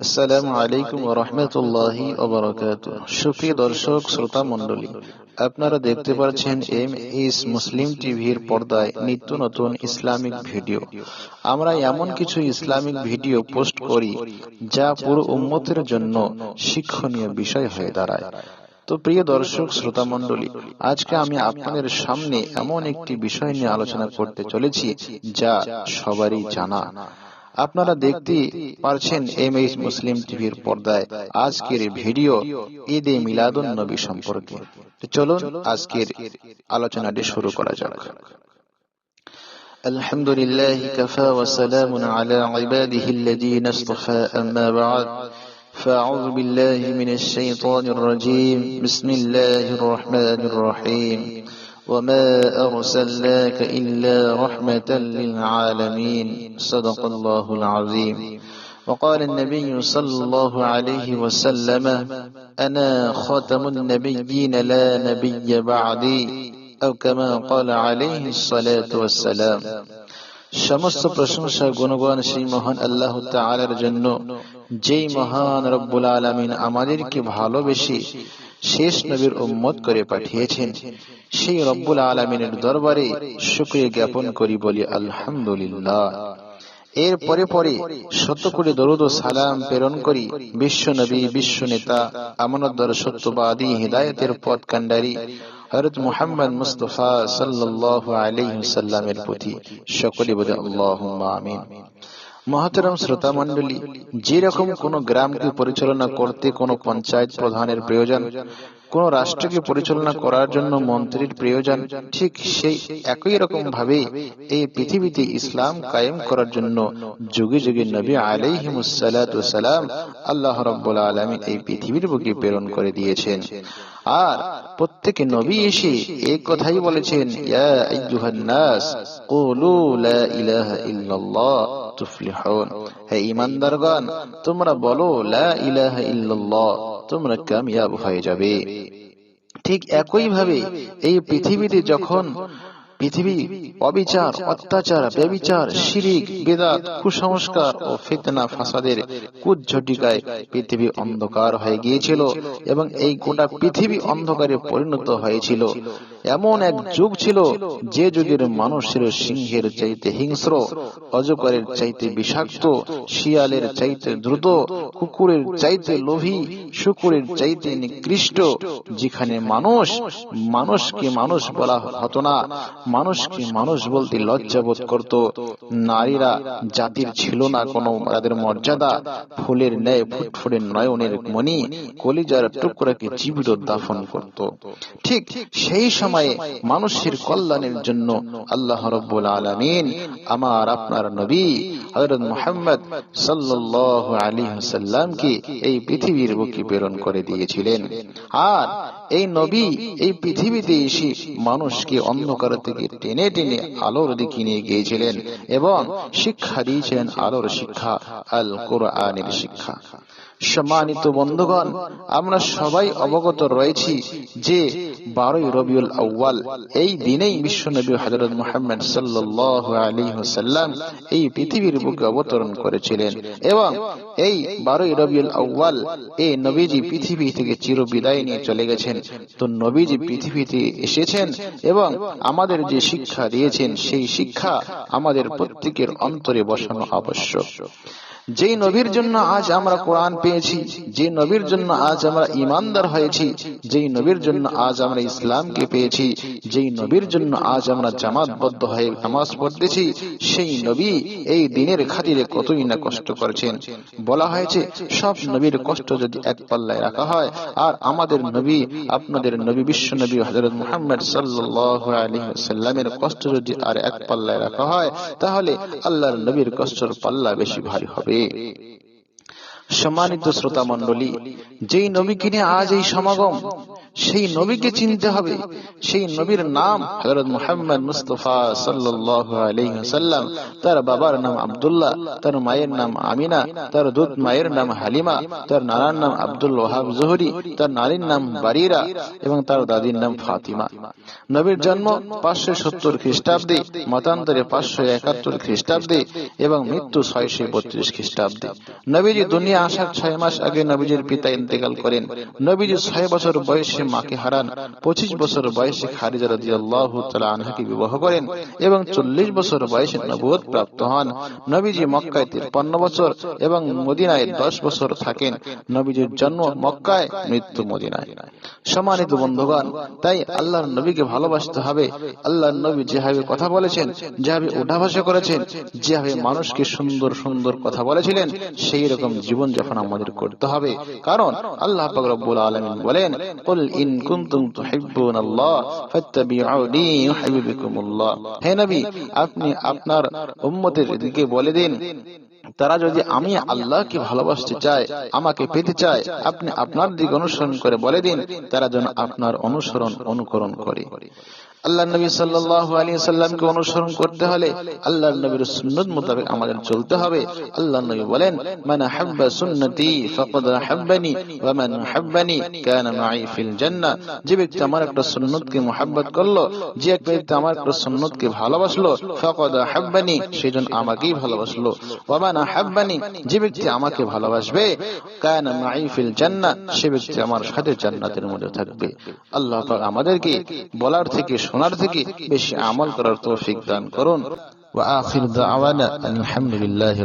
আসসালামু আলাইকুম রহমতুল্লাহি সুপ্রিয় দর্শক শ্রোতা মণ্ডলী আপনারা দেখতে পাচ্ছেন এম এস মুসলিম টিভির পর্দায় নিত্য নতুন ইসলামিক ভিডিও। আমরা এমন কিছু ইসলামিক ভিডিও পোস্ট করি যা পুরো উম্মতের জন্য শিক্ষণীয় বিষয় হয়ে দাঁড়ায়। তো প্রিয় দর্শক শ্রোতা মণ্ডলী আজকে আমি আপনাদের সামনে এমন একটি বিষয় নিয়ে আলোচনা করতে চলেছি যা সবারই জানা। আপনারা দেখতে পারছেন এম এইচ মুসলিম টিভির পর্দায় আজকের ভিডিও ঈদে মিলাদুন নবী সম্পর্কে চলুন আজকের আলোচনাটি শুরু করা যাক الحمد لله كفى وسلام على عباده الذين اصطفى أما بعد فأعوذ بالله من الشيطان الرجيم بسم الله الرحمن الرحيم وما أرسلناك إلا رحمة للعالمين صدق الله العظيم وقال النبي صلى الله عليه وسلم أنا خاتم النبيين لا نبي بعدي أو كما قال عليه الصلاة والسلام সমস্ত প্রশংসা গুণগান সেই মহান আল্লাহ তাআলার জন্য যেই মহান রব্বুল আলামিন আমাদেরকে ভালোবেসে শেষ নবীর উম্মত করে পাঠিয়েছেন। সেই রব্বুল আলমিনের দরবারে শুক্রিয়া জ্ঞাপন করি বলি, আলহামদুলিল্লাহ। এর পরে পরে শত করে দরুদ ও সালাম প্রেরণ করি বিশ্ব নবী, বিশ্ব নেতা আমানদ্দর সত্যবাদী, হৃদায়তের পথ কান্ডারি হরত মুহাম্মদ মুস্তফা সাল্লাহ আলহিসাল্লামের প্রতি। সকলে বলে আল্লাহ আমিন। মহাতরম শ্রোতা মন্ডলী যেরকম কোন গ্রামকে পরিচালনা করতে কোন পঞ্চায়েত প্রধানের প্রয়োজন কোন রাষ্ট্রকে পরিচালনা করার জন্য মন্ত্রীর প্রয়োজন, ঠিক সেই একই রকম ভাবে এই পৃথিবীতে ইসলাম কায়েম করার জন্য যুগে যুগে নবী আলাইহিমুসালাম আল্লাহ রব্বুল আলমী এই পৃথিবীর বুকে প্রেরণ করে দিয়েছেন। আর প্রত্যেক নবী এসে এই কথাই বলেছেন নাস, কুলু লা ইলাহা ইল্লাল্লাহ তুফলিহুন। হে ঈমানদারগণ, তোমরা বলো, লা ইলাহা ইল্লাল্লাহ। তোমরা কামিয়াব হয়ে যাবে। ঠিক একই ভাবে এই পৃথিবীতে যখন পৃথিবী অবিচার, অত্যাচার, ব্যবিচার, শিরিক, বেদাত, কুসংস্কার ও ফিতনা, ফাসাদের কুজ্ঝটিকায় পৃথিবী অন্ধকার হয়ে গিয়েছিল এবং এই গোটা পৃথিবী অন্ধকারে পরিণত হয়েছিল। এমন এক যুগ ছিল যে যুগের মানুষের সিংহের চাইতে হিংস্র অজকরের চাইতে বিষাক্ত শিয়ালের চাইতে দ্রুত কুকুরের চাইতে লোভী শুকুরের চাইতে নিকৃষ্ট যেখানে মানুষ মানুষকে মানুষ বলা হতো না। মানুষকে মানুষ বলতে লজ্জাবোধ করত। নারীরা জাতির ছিল না কোনো তাদের মর্যাদা। ফুলের ন্যায় ফুটফুটের নয়নের মণি কলিজার টুকরাকে জীবিত দাফন করত। ঠিক সেই সময়ে মানুষের কল্যাণের জন্য আল্লাহ রব্বুল আলমিন আমার আপনার নবী হজরত মোহাম্মদ সাল্লাহ আলী সাল্লামকে এই পৃথিবীর বুকে প্রেরণ করে দিয়েছিলেন। আর এই নবী এই পৃথিবীতে এসে মানুষকে অন্ধকার থেকে টেনে টেনে আলোর দিকে নিয়ে গিয়েছিলেন এবং শিক্ষা দিয়েছিলেন আলোর শিক্ষা আল কোরআনের শিক্ষা। সম্মানিত বন্ধুগণ, আমরা সবাই অবগত রয়েছি যে বারোই রবিউল আউ্বাল এই দিনেই বিশ্বনবী হজরত মোহাম্মদ সাল্লাহ আলী সাল্লাম এই পৃথিবীর বুকে অবতরণ করেছিলেন এবং এই বারোই রবিউল আউ্বাল এই নবীজি পৃথিবী থেকে চির বিদায় নিয়ে চলে গেছেন। তো নবীজি পৃথিবীতে এসেছেন এবং আমাদের যে শিক্ষা দিয়েছেন, সেই শিক্ষা আমাদের প্রত্যেকের অন্তরে বসানো আবশ্যক। যেই নবীর জন্য আজ আমরা কোরআন পেয়েছি যে নবীর জন্য আজ আমরা ইমানদার হয়েছি, যেই নবীর জন্য আজ আমরা ইসলামকে পেয়েছি, যেই নবীর জন্য আজ আমরা জামাতবদ্ধ হয়ে নামাজ পড়তেছি, সেই নবী এই দিনের খাতিরে কতই না কষ্ট করেছেন। বলা হয়েছে, সব নবীর কষ্ট যদি এক পাল্লায় রাখা হয়, আর আমাদের নবী, আপনাদের নবী বিশ্ব নবী হজরত মুহাম্মদ সাল্লাহ আলী সাল্লামের কষ্ট যদি আর এক পাল্লায় রাখা হয়, তাহলে আল্লাহর নবীর কষ্টর পাল্লা বেশি ভারী হবে। সম্মানিত শ্রোতা মন্ডলী যেই নবীকে নিয়ে আজ এই সমাগম সেই নবীকে চিনতে হবে। সেই নবীর নাম হযরত মুহাম্মদ মুস্তাফা সাল্লাল্লাহু আলাইহি সাল্লাম তার বাবার নাম আব্দুল্লাহ তার মায়ের নাম আমিনা তার দুধ মায়ের নাম হালিমা তার নানার নাম আব্দুল ওয়াহাব জোহরি তার নারীর নাম বারিরা এবং তার দাদির নাম ফাতিমা। নবীর জন্ম পাঁচশো সত্তর খ্রিস্টাব্দে মতান্তরে পাঁচশো একাত্তর খ্রিস্টাব্দে এবং মৃত্যু ছয়শো বত্রিশ খ্রিস্টাব্দে। নবীজি দুনিয়া আসার ছয় মাস আগে নবীজির পিতা ইন্তেকাল করেন। নবীজি ছয় বছর বয়সে মাকে হারান। পঁচিশ বছর বয়সে খারিজা রাজি আল্লাহ আনহাকে বিবাহ করেন এবং চল্লিশ বছর বয়সে নবুয়ত প্রাপ্ত হন। নবীজি মক্কায় তিপ্পান্ন বছর এবং মদিনায় দশ বছর থাকেন নবীজির জন্ম মক্কায় মৃত্যু মদিনায়। সম্মানিত বন্ধুগণ তাই আল্লাহর নবীকে ভালোবাসতে হবে। আল্লাহর নবী যেভাবে কথা বলেছেন যেভাবে উঠাভাষা করেছেন যেভাবে মানুষকে সুন্দর সুন্দর কথা বলেছিলেন সেই রকম জীবন যখন আমাদের করতে হবে কারণ আল্লাহ পাক রব্বুল আলামিন বলেন কুল ইন কুনতুম তুহিব্বুনাল্লাহ ফাত্তাবিউনি ইউহিব্বুকুমুল্লাহ। হে নবী আপনি আপনার উম্মতের দিকে বলে দিন। তারা যদি আমি আল্লাহকে ভালোবাসতে চায় আমাকে পেতে চায় আপনি আপনার দিকে অনুসরণ করে বলে দিন তারা যেন আপনার অনুসরণ অনুকরণ করে আল্লাহ নবী সাল্লাল্লাহু আলাইহি সাল্লামকে অনুসরণ করতে হলে আল্লাহর নবীর সুন্নাত মোতাবেক আমাদের চলতে হবে। আল্লাহ নবী বলেন মান হাব্বা সুন্নতি ফাকাদ হাব্বানি ওয়া মান হাব্বানি কানা মাই ফিল জান্নাহ। যে ব্যক্তি আমার একটা সুন্নতকে মুহাব্বত করল যে এক ব্যক্তি আমার একটা সুন্নতকে ভালোবাসলো ফাকাদ হাব্বানি সেজন আমাকেই ভালোবাসলো ওয়া মান যে ব্যক্তি আমাকে ভালোবাসবে সে ব্যক্তি আমার সাথে জান্নাতের মধ্যে থাকবে। আল্লাহ আমাদেরকে বলার থেকে, শোনার থেকে বেশি আমল করার তৌফিক দান করুন। ওয়া আখির দাওয়ানা আলহামদুলিল্লাহি